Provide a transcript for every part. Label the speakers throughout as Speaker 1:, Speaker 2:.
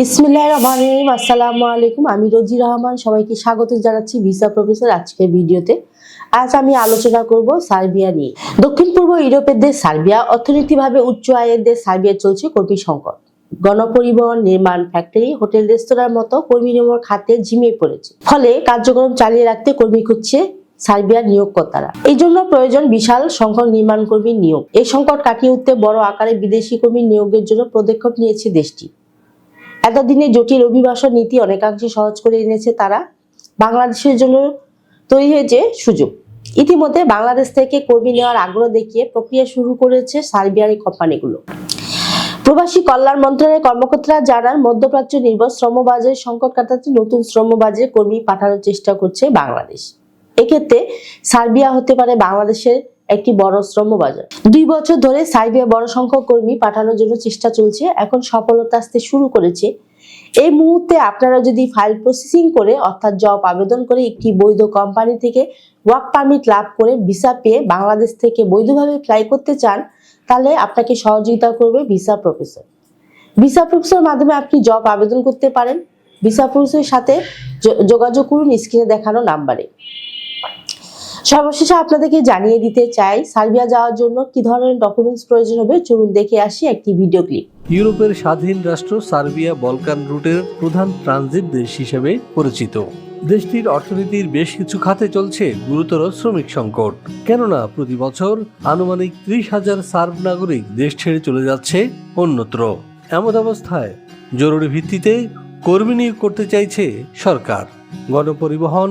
Speaker 1: বিসমিল্লাহ রহমান রহিম। আসসালামু আলাইকুম। আমি রোজি রহমান। সবাইকে স্বাগত জানাচ্ছি ভিসা প্রফেসর আজকের ভিডিওতে। আজ আমি আলোচনা করব সার্বিয়া নিয়ে। দক্ষিণ পূর্ব ইউরোপের দেশ সার্বিয়া, অর্থনৈতিকভাবে উচ্চ আয়ের দেশ সার্বিয়া চলছে কর্মী সংকট। গণপরিবহন, নির্মাণ, ফ্যাক্টরি, হোটেল, রেস্তোরাঁর মতো কর্মী নিয়োগ খাতে ঝিমিয়ে পড়েছে। ফলে কার্যক্রম চালিয়ে রাখতে কর্মী খুঁজছে সার্বিয়ার নিয়োগকর্তারা। এই জন্য প্রয়োজন বিশাল সংখ্যক নির্মাণ কর্মীর নিয়োগ। এই সংকট কাটিয়ে উঠতে বড় আকারে বিদেশি কর্মী নিয়োগের জন্য পদক্ষেপ নিয়েছে দেশটি। এতদিনে জটিল অভিবাসন নীতি অনেকাংশে সহজ করে এনেছে তারা। বাংলাদেশের জন্য তৈরি হয়েছে সুযোগ। ইতিমধ্যে বাংলাদেশ থেকে কর্মী নেওয়ার আগ্রহ দেখিয়ে প্রক্রিয়া শুরু করেছে সার্বিয়ার কোম্পানিগুলো। প্রবাসী কল্যাণ মন্ত্রণালয়ের কর্মকর্তারা জানান, মধ্যপ্রাচ্য নির্ভর শ্রমবাজারের সংকট কাটাতে নতুন শ্রমবাজারে কর্মী পাঠানোর চেষ্টা করছে বাংলাদেশ। এক্ষেত্রে সার্বিয়া হতে পারে বাংলাদেশের একটি বড় শ্রম বাজার দুই বছর ধরে সার্বিয়া বড় সংখ্যক কর্মী পাঠানোর জন্য চেষ্টা চলছে। এখন সফলতা আসতে শুরু করেছে। এই মুহূর্তে আপনারা যদি ফাইল প্রসেসিং করে, অর্থাৎ জব আবেদন করে একটি বৈধ কোম্পানি থেকে ওয়ার্ক পারমিট লাভ করে ভিসা পেয়ে বাংলাদেশ থেকে বৈধভাবে ফ্লাই করতে চান, তাহলে আপনাকে সহযোগিতা করবে ভিসা প্রফেসর। ভিসা প্রফেসর মাধ্যমে আপনি জব আবেদন করতে পারেন। ভিসা প্রফেসরের সাথে যোগাযোগ করুন, স্ক্রিনে দেখানো নাম্বারে। সর্বশেষে আপনাদেরকে জানিয়ে দিতে চাই, সার্বিয়া যাওয়ার জন্য কি ধরনের ডকুমেন্টস প্রয়োজন হবে? চলুন দেখে আসি একটি ভিডিও ক্লিপ
Speaker 2: ইউরোপের স্বাধীন রাষ্ট্র সার্বিয়া বলকান রুটের প্রধান ট্রানজিট দেশ হিসেবে পরিচিত। দেশটির অর্থনীতির বেশ কিছু খাতে চলছে গুরুতর শ্রমিক সংকট। কেননা প্রতি বছর আনুমানিক ত্রিশ হাজার সার্ব নাগরিক দেশ ছেড়ে চলে যাচ্ছে অন্যত্র। এমন অবস্থায় জরুরি ভিত্তিতে কর্মী নিয়োগ করতে চাইছে সরকার। গণপরিবহন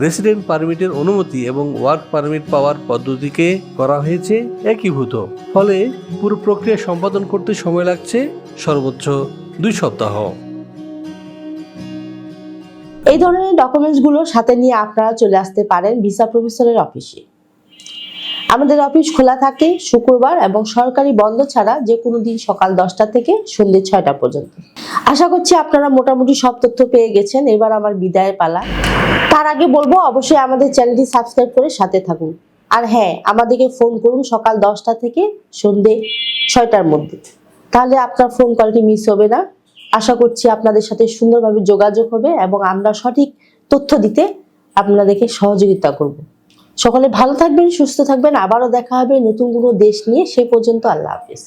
Speaker 2: রেসিডেন্ট পারমিটের অনুমতি এবং ওয়ার্ক পারমিট পাওয়ার পদ্ধতিকে করা হয়েছে একীভূত। ফলে পুরো প্রক্রিয়া সম্পাদন করতে সময় লাগছে সর্বোচ্চ দুই সপ্তাহ।
Speaker 1: এই ধরনের ডকুমেন্টসগুলো সাথে নিয়ে আপনারা চলে আসতে পারেন ভিসা প্রফেসরের অফিসে আমাদের অফিস খোলা থাকে শুক্রবার এবং সরকারি বন্ধ ছাড়া যে কোনো দিন সকাল দশটা থেকে সন্ধ্যে ছয়টা পর্যন্ত। আশা করছি আপনারা মোটামুটি সব তথ্য পেয়ে গেছেন। এবার আমার বিদায়ের পালা। তার আগে বলব, অবশ্যই আমাদের চ্যানেলটি সাবস্ক্রাইব করে সাথে থাকুন। আর হ্যাঁ আমাদেরকে ফোন করুন সকাল দশটা থেকে সন্ধ্যে ছয়টার মধ্যে। তাহলে আপনার ফোন কলটি মিস হবে না। আশা করছি আপনাদের সাথে সুন্দরভাবে যোগাযোগ হবে এবং আমরা সঠিক তথ্য দিতে আপনাদেরকে সহযোগিতা করব। সকলে ভালো থাকবেন, সুস্থ থাকবেন। আবারও দেখা হবে নতুন কোনো দেশ নিয়ে। সে পর্যন্ত আল্লাহ হাফেজ।